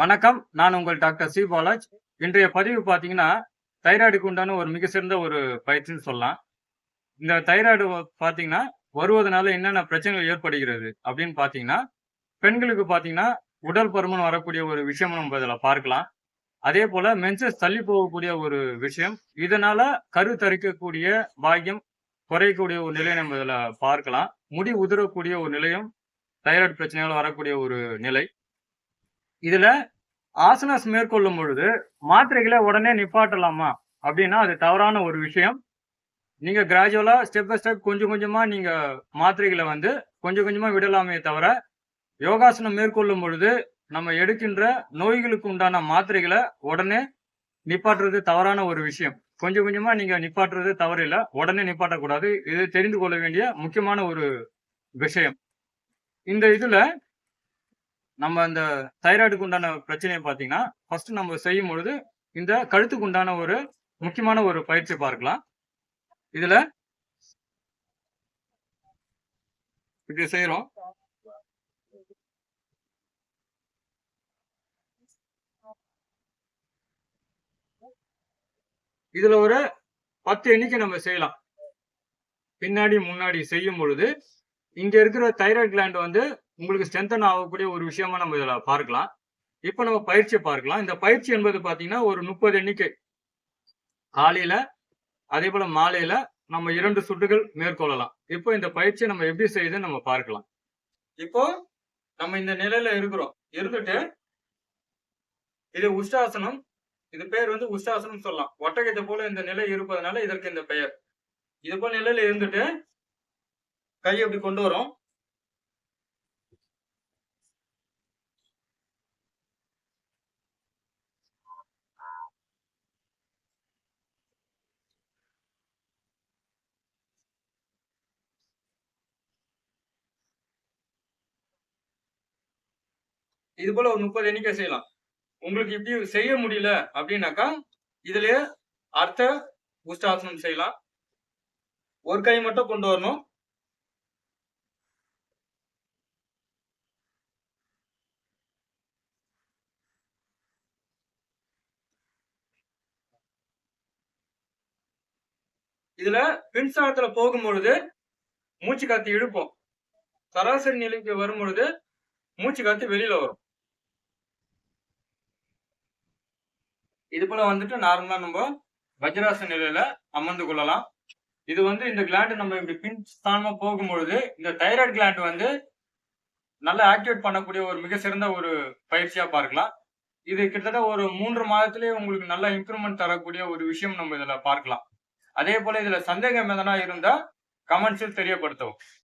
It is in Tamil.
வணக்கம். நான் உங்கள் டாக்டர் சி பாலாஜ். இன்றைய பதிவு பார்த்தீங்கன்னா தைராய்டுக்கு உண்டான ஒரு மிக சிறந்த ஒரு பயிற்சின்னு சொல்லலாம். இந்த தைராய்டு பார்த்தீங்கன்னா வருவதனால என்னென்ன பிரச்சனைகள் ஏற்படுகிறது அப்படின்னு பார்த்தீங்கன்னா பெண்களுக்கு பார்த்தீங்கன்னா உடல் பருமன் வரக்கூடிய ஒரு விஷயம் நம்ம இதில் பார்க்கலாம். அதே போல மென்சஸ் தள்ளி போகக்கூடிய ஒரு விஷயம். இதனால கரு தரிக்கக்கூடிய பாக்கியம் குறையக்கூடிய ஒரு நிலையை நம்ம இதில் பார்க்கலாம். முடி உதிரக்கூடிய ஒரு நிலையும் தைராய்டு பிரச்சனைகள் வரக்கூடிய ஒரு நிலை. இதுல ஆசனாஸ் மேற்கொள்ளும் பொழுது மாத்திரைகளை உடனே நிப்பாட்டலாமா? அப்படின்னா அது தவறான ஒரு விஷயம். நீங்க கிராஜுவலா ஸ்டெப் பை ஸ்டெப் கொஞ்சம் கொஞ்சமா நீங்க மாத்திரைகளை வந்து கொஞ்சம் கொஞ்சமா விடலாமே தவிர யோகாசனம் மேற்கொள்ளும் பொழுது நம்ம எடுக்கின்ற நோய்களுக்கு உண்டான மாத்திரைகளை உடனே நிப்பாட்டுறது தவறான ஒரு விஷயம். கொஞ்சம் கொஞ்சமா நீங்க நிப்பாட்டுறது தவறில்லை. உடனே நிப்பாட்டக்கூடாது. இது தெரிந்து கொள்ள வேண்டிய முக்கியமான ஒரு விஷயம். இந்த இதுல நம்ம இந்த தைராய்டுக்கு உண்டான பிரச்சனையை பார்த்தீங்கன்னா ஃபர்ஸ்ட் நம்ம செய்யும் பொழுது இந்த கழுத்துக்கு உண்டான ஒரு முக்கியமான ஒரு பயிற்சி பார்க்கலாம். இதுல இப்படி செய்யறோம் இதுல ஒரு பத்து எண்ணிக்கை நம்ம செய்யலாம். பின்னாடி முன்னாடி செய்யும் பொழுது இங்க இருக்கிற தைராய்டு கிளாண்ட் வந்து உங்களுக்கு ஸ்ட்ரென்தன் ஆகக்கூடிய ஒரு விஷயமா நம்ம இதில் பார்க்கலாம். இப்போ நம்ம பயிற்சியை பார்க்கலாம். இந்த பயிற்சி என்பது பார்த்தீங்கன்னா ஒரு முப்பது எண்ணிக்கை. காலையில் அதே போல மாலையில நம்ம இரண்டு சுட்டுகள் மேற்கொள்ளலாம். இப்போ இந்த பயிற்சியை நம்ம எப்படி செய்யுதுன்னு நம்ம பார்க்கலாம். இப்போ நம்ம இந்த நிலையில இருக்கிறோம். இருந்துட்டு இது உஷ்டாசனம். இது பேர் வந்து உஷ்டாசனம் சொல்லலாம். ஒட்டகத்தை போல இந்த நிலை இருப்பதனால இதற்கு இந்த பெயர். இது போல நிலையில இருந்துட்டு கையை இப்படி கொண்டு வரும். இது போல ஒரு முப்பது எண்ணிக்கை செய்யலாம். உங்களுக்கு இப்படி செய்ய முடியல அப்படின்னாக்கா இதுலயே அர்த்த புஷ்டாசனம் செய்யலாம். ஒரு கை மட்டும் கொண்டு வரணும். இதுல மின்சாரத்துல போகும்பொழுது மூச்சு காத்து இழுப்போம். சராசரி நிலைக்கு வரும்பொழுது மூச்சு காத்து வெளியில வரும். இது போல வந்துட்டு நார்மலா நம்ம வஜ்ராச நிலையில அமர்ந்து கொள்ளலாம். இது வந்து இந்த கிளாண்ட் நம்ம இப்படி பின் ஸ்தானமா போகும்பொழுது இந்த தைராய்டு கிளாண்ட் வந்து நல்லா ஆக்டிவேட் பண்ணக்கூடிய ஒரு மிக சிறந்த ஒரு பயிற்சியா பார்க்கலாம். இது கிட்டத்தட்ட ஒரு மூன்று மாதத்திலேயே உங்களுக்கு நல்ல இம்ப்ரூவ்மெண்ட் தரக்கூடிய ஒரு விஷயம் நம்ம இதுல பார்க்கலாம். அதே போல இதுல சந்தேகம் எதனா இருந்தா கமெண்ட்ஸில் தெரியப்படுத்தவும்.